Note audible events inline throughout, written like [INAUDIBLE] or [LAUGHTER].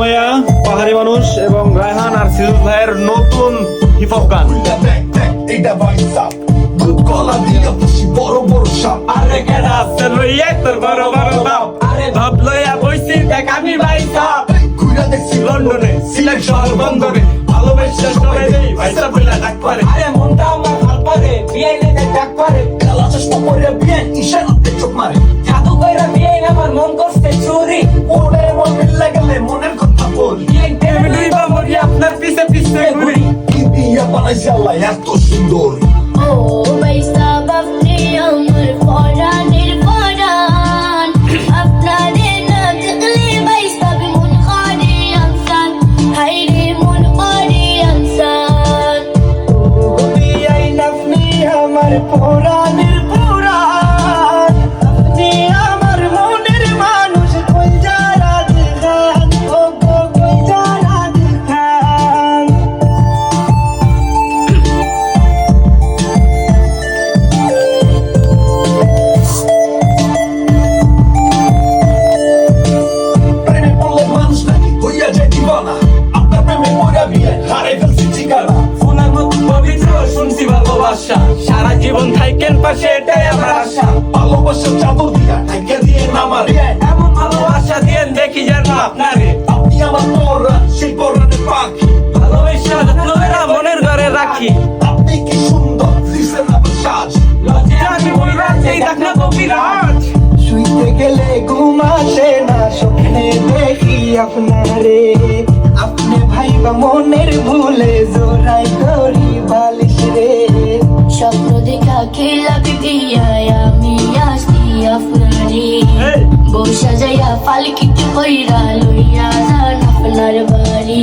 সুমাইয়া পাহাড়ি মানুষ এবং রায়হান আর সিজুল ভাইয়ের নতুন হিপ হপ গান। এটা আমার মন করছে চুরি মন মিলে গেলে মনের Amir Bro! আমার আশা ভালোবাসার চাদর দিয়া ঢাকা দিয়ে নামার। এমন ভালোবাসা দিয়ে দেখি যেন আপনারে। আপনি আমার পরা সেই পরানের পাখি। ভালোবাসা লইরা মনের ঘরে রাখি। আপনি কি সুন্দর দিছেন আবার সাজ। লজ্জা আমি বইরা সেই দেখ কবিরাজ শুইতে গেলে ঘুম আসে না স্বপ্নে দেখি আপনারে। আপনি ভাইবা মনের ভুলে জোড়াই করি খেলা পিটিয়া আমি আসি আপনারে বসা যাইয়া পালকিতে কইরা লইয়া যান আপনার বাড়ি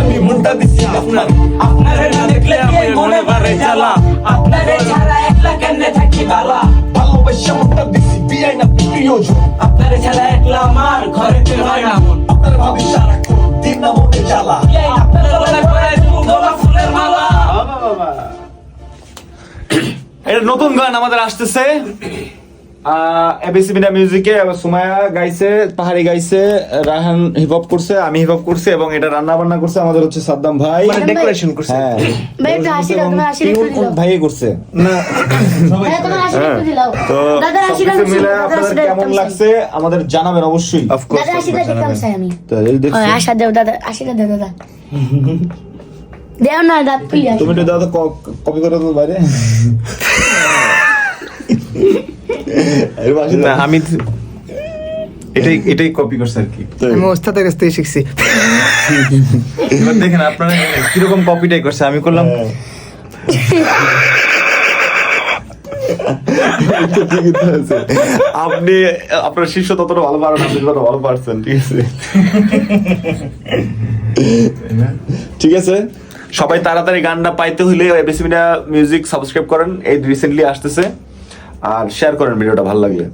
আমি মনটা দিছি আপনার। আপনারে না দেখলে আমি মনে পারে জ্বালা। আপনারে ছাড়া একলা কেমনে থাকি বালা? ভালোবাসা মনটা দিছি বিয়ে না প্রিয়জন। আপনারে ছাড়া একলা আমার ঘরেতে হয় না মন। আপনার ভাবি সারাক্ষণ দিন না মনে জ্বালা। আপনার গলায় পরায় তুমি গোলাপ ফুলের মালা। এটা নতুন গান আমাদের আসতেছে। এবিসি মিডিয়া মিউজিকে সুমায়া গাইছে পাহাড়ি গাইছে রায়হান হিপ হপ করছে আমি হিপ হপ করছি এবং এটা রান্না বান্না করছে আমাদের হচ্ছে সাদ্দাম ভাই। ডেকোরেশন করছে। হ্যাঁ। ভাই, করছে। হ্যাঁ হাসিটা একটু দিলাও। তো মিলে আপনাদের কেমন লাগছে? আমাদের জানাবেন অবশ্যই। আমি। তো এই দেখছি। আশা দাদা দাদা দেও না দাঁত তুমি একটু দাদা কপি করে দাও বাইরে। [LAUGHS] না আমি এটাই এটাই কপি করছি আর কি। আমি ওস্তাদের কাছ থেকে শিখছি। এবার দেখেন আপনারা কীরকম কপিটাই করছে আমি করলাম হ্যাঁ। আপনি আপনার শিষ্য ততটা ভালো পারেন আপনি ততটা ভালো পারছেন ঠিক আছে? ঠিক আছে। সবাই তাড়াতাড়ি গানটা পাইতে হইলে এবিসি মিউজিক সাবস্ক্রাইব করেন এই রিসেন্টলি আসতেছে। আর শেয়ার করেন ভিডিওটা ভালো লাগলে।